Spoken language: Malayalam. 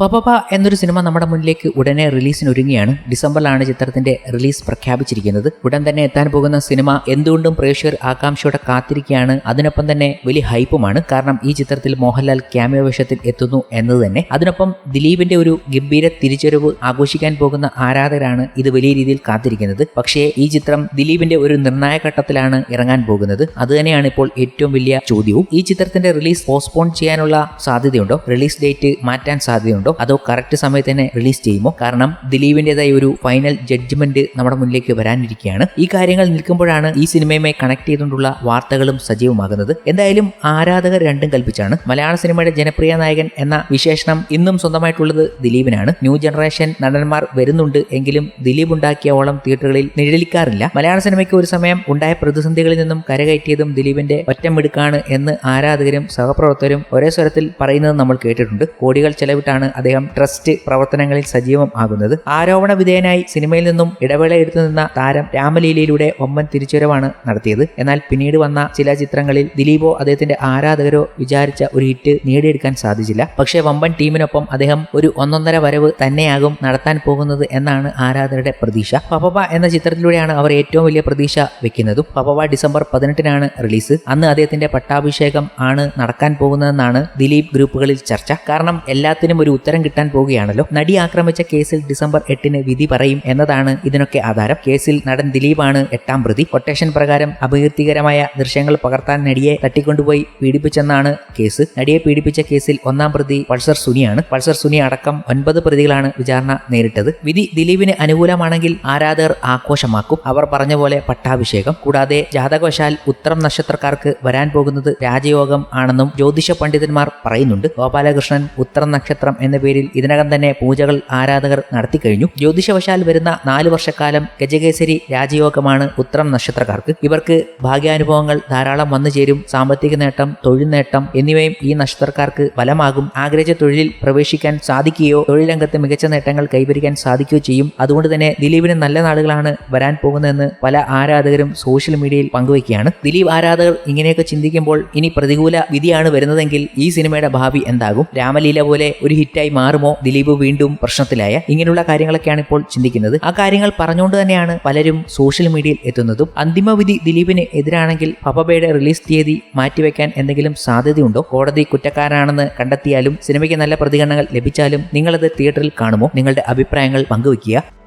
പപ്പ എന്നൊരു സിനിമ നമ്മുടെ മുന്നിലേക്ക് ഉടനെ റിലീസിന് ഒരുങ്ങിയാണ് ഡിസംബറിലാണ് ചിത്രത്തിന്റെ റിലീസ് പ്രഖ്യാപിച്ചിരിക്കുന്നത്. ഉടൻ തന്നെ എത്താൻ പോകുന്ന സിനിമ എന്തുകൊണ്ടും പ്രേക്ഷകർ ആകാംക്ഷയോടെ കാത്തിരിക്കുകയാണ്. അതിനൊപ്പം തന്നെ വലിയ ഹൈപ്പുമാണ്. കാരണം ഈ ചിത്രത്തിൽ മോഹൻലാൽ ക്യാമിയോ വേഷത്തിൽ എത്തുന്നു എന്നത് തന്നെ. അതിനൊപ്പം ദിലീപിന്റെ ഒരു ഗംഭീര തിരിച്ചറിവ് ആഘോഷിക്കാൻ പോകുന്ന ആരാധകരാണ് ഇത് വലിയ രീതിയിൽ കാത്തിരിക്കുന്നത്. പക്ഷേ ഈ ചിത്രം ദിലീപിന്റെ ഒരു നിർണായക ഘട്ടത്തിലാണ് ഇറങ്ങാൻ പോകുന്നത്. അതുതന്നെയാണ് ഇപ്പോൾ ഏറ്റവും വലിയ ചോദ്യവും. ഈ ചിത്രത്തിന്റെ റിലീസ് പോസ്റ്റ്പോൺ ചെയ്യാനുള്ള സാധ്യതയുണ്ടോ? റിലീസ് ഡേറ്റ് മാറ്റാൻ സാധ്യതയുണ്ടോ? അതോ കറക്റ്റ് സമയത്ത് തന്നെ റിലീസ് ചെയ്യുമോ? കാരണം ദിലീപിന്റേതായ ഒരു ഫൈനൽ ജഡ്ജ്മെന്റ് നമ്മുടെ മുന്നിലേക്ക് വരാനിരിക്കുകയാണ്. ഈ കാര്യങ്ങൾ നിൽക്കുമ്പോഴാണ് ഈ സിനിമയുമായി കണക്ട് ചെയ്തുകൊണ്ടുള്ള വാർത്തകളും സജീവമാകുന്നത്. എന്തായാലും ആരാധകർ രണ്ടും കൽപ്പിച്ചാണ്. മലയാള സിനിമയുടെ ജനപ്രിയ നായകൻ എന്ന വിശേഷണം ഇന്നും സ്വന്തമായിട്ടുള്ളത് ദിലീപിനാണ്. ന്യൂ ജനറേഷൻ നടന്മാർ വരുന്നുണ്ട് എങ്കിലും ദിലീപ് ഉണ്ടാക്കിയ ഓളം തിയേറ്ററുകളിൽ നിഴലിക്കാറില്ല. മലയാള സിനിമയ്ക്ക് ഒരു സമയം ഉണ്ടായ പ്രതിസന്ധികളിൽ നിന്നും കരകയറ്റിയതും ദിലീപിന്റെ ഒറ്റമിടുക്കാണ് എന്ന് ആരാധകരും സഹപ്രവർത്തകരും ഒരേ സ്വരത്തിൽ പറയുന്നത് നമ്മൾ കേട്ടിട്ടുണ്ട്. കോടികൾ ചെലവിട്ടാണ് അദ്ദേഹം ട്രസ്റ്റ് പ്രവർത്തനങ്ങളിൽ സജീവം ആകുന്നത്. ആരോപണ വിധേയനായി സിനിമയിൽ നിന്നും ഇടവേള എടുത്തു നിന്ന താരം രാമലീലയിലൂടെ ഒമ്മൻ തിരിച്ചുവരവാണ് നടത്തിയത്. എന്നാൽ പിന്നീട് വന്ന ചില ചിത്രങ്ങളിൽ ദിലീപോ അദ്ദേഹത്തിന്റെ ആരാധകരോ വിചാരിച്ച ഒരു ഹിറ്റ് നേടിയെടുക്കാൻ സാധിച്ചില്ല. പക്ഷേ വമ്പൻ ടീമിനൊപ്പം അദ്ദേഹം ഒരു ഒന്നൊന്നര വരവ് തന്നെയാകും നടത്താൻ പോകുന്നത് എന്നാണ് ആരാധകരുടെ പ്രതീക്ഷ. പപ്പ എന്ന ചിത്രത്തിലൂടെയാണ് അവർ ഏറ്റവും വലിയ പ്രതീക്ഷ വെക്കുന്നതും. പപ്പ ഡിസംബർ പതിനെട്ടിനാണ് റിലീസ്. അന്ന് അദ്ദേഹത്തിന്റെ പട്ടാഭിഷേകം ആണ് നടക്കാൻ പോകുന്നതെന്നാണ് ദിലീപ് ഗ്രൂപ്പുകളിൽ ചർച്ച. കാരണം എല്ലാത്തിനും ഒരു കിട്ടാൻ പോവുകയാണല്ലോ. നടി ആക്രമിച്ച കേസിൽ ഡിസംബർ എട്ടിന് വിധി പറയും എന്നതാണ് ഇതിനൊക്കെ ആധാരം. കേസിൽ നടൻ ദിലീപാണ് എട്ടാം പ്രതി. കൊട്ടേഷൻ പ്രകാരം അപകീർത്തികരമായ ദൃശ്യങ്ങൾ പകർത്താൻ നടിയെ തട്ടിക്കൊണ്ടുപോയി പീഡിപ്പിച്ചെന്നാണ് കേസ്. നടിയെ പീഡിപ്പിച്ച കേസിൽ ഒന്നാം പ്രതി പൾസർ സുനിയാണ്. പൾസർ സുനി അടക്കം ഒൻപത് പ്രതികളാണ് വിചാരണ നേരിട്ടത്. വിധി ദിലീപിന് അനുകൂലമാണെങ്കിൽ ആരാധകർ ആഘോഷമാക്കും. അവർ പറഞ്ഞ പോലെ പട്ടാഭിഷേകം. കൂടാതെ ജാതകവശാൽ ഉത്തരം നക്ഷത്രക്കാർക്ക് വരാൻ പോകുന്നത് രാജയോഗം ആണെന്നും ജ്യോതിഷ പണ്ഡിതന്മാർ പറയുന്നുണ്ട്. ഗോപാലകൃഷ്ണൻ ഉത്തരം നക്ഷത്രം എന്ന പേരിൽ ഇതിനകം തന്നെ പൂജകൾ ആരാധകർ നടത്തിക്കഴിഞ്ഞു. ജ്യോതിഷവശാൽ വരുന്ന നാല് വർഷക്കാലം ഗജകേസരി രാജയോഗമാണ് ഉത്തരം നക്ഷത്രക്കാർക്ക്. ഇവർക്ക് ഭാഗ്യാനുഭവങ്ങൾ ധാരാളം വന്നു ചേരും. സാമ്പത്തിക നേട്ടം തൊഴിൽ നേട്ടം എന്നിവയും ഈ നക്ഷത്രക്കാർക്ക് ഫലമാകും. ആഗ്രഹിച്ച തൊഴിലിൽ പ്രവേശിക്കാൻ സാധിക്കുകയോ തൊഴിൽ രംഗത്ത് മികച്ച നേട്ടങ്ങൾ കൈവരിക്കാൻ സാധിക്കുകയോ ചെയ്യും. അതുകൊണ്ട് തന്നെ ദിലീപിന് നല്ല നാളുകളാണ് വരാൻ പോകുന്നതെന്ന് പല ആരാധകരും സോഷ്യൽ മീഡിയയിൽ പങ്കുവയ്ക്കുകയാണ്. ദിലീപ് ആരാധകർ ഇങ്ങനെയൊക്കെ ചിന്തിക്കുമ്പോൾ ഇനി പ്രതികൂല വിധിയാണ് വരുന്നതെങ്കിൽ ഈ സിനിമയുടെ ഭാവി എന്താകും? രാമലീല പോലെ ഒരു ഹിറ്റായി മാറുമോ? ദിലീപ് വീണ്ടും പ്രശ്നത്തിലായ ഇങ്ങനെയുള്ള കാര്യങ്ങളൊക്കെയാണ് ഇപ്പോൾ ചിന്തിക്കുന്നത്. ആ കാര്യങ്ങൾ പറഞ്ഞുകൊണ്ട് തന്നെയാണ് പലരും സോഷ്യൽ മീഡിയയിൽ എത്തുന്നതും. അന്തിമ വിധി ദിലീപിന് എതിരാണെങ്കിൽ പപ്പബയുടെ റിലീസ് തീയതി മാറ്റിവെക്കാൻ എന്തെങ്കിലും സാധ്യതയുണ്ടോ? കോടതി കുറ്റക്കാരനാണെന്ന് കണ്ടെത്തിയാലും സിനിമയ്ക്ക് നല്ല പ്രതികരണങ്ങൾ ലഭിച്ചാലും നിങ്ങളത് തിയേറ്ററിൽ കാണുമോ? നിങ്ങളുടെ അഭിപ്രായങ്ങൾ പങ്കുവയ്ക്കുക.